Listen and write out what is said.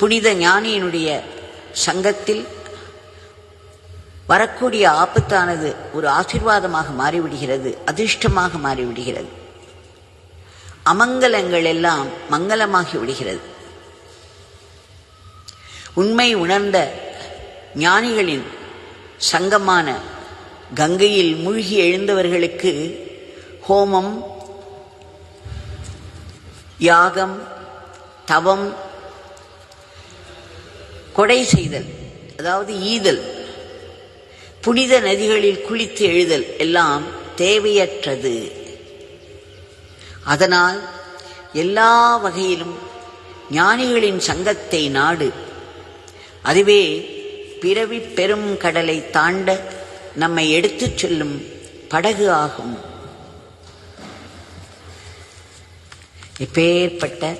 புனித ஞானியினுடைய சங்கத்தில் வரக்கூடிய ஆபத்தானது ஒரு ஆசீர்வாதமாக மாறிவிடுகிறது அதிர்ஷ்டமாக மாறிவிடுகிறது. அமங்கலங்கள் எல்லாம் மங்களமாகி விடுகிறது. உண்மை உணர்ந்த ஞானிகளின் சங்கமான கங்கையில் மூழ்கி எழுந்தவர்களுக்கு ஹோமம் யாகம் தவம் கொடை செய்தல் அதாவது ஈதல். புனித நதிகளில் குளித்து எழுதல் எல்லாம் தேவையற்றது. அதனால் எல்லா வகையிலும் ஞானிகளின் சங்கத்தை நாடு. அதுவே பிறவி பெரும் கடலை தாண்ட நம்மை எடுத்துச் செல்லும் படகு ஆகும். இப்பேற்பட்ட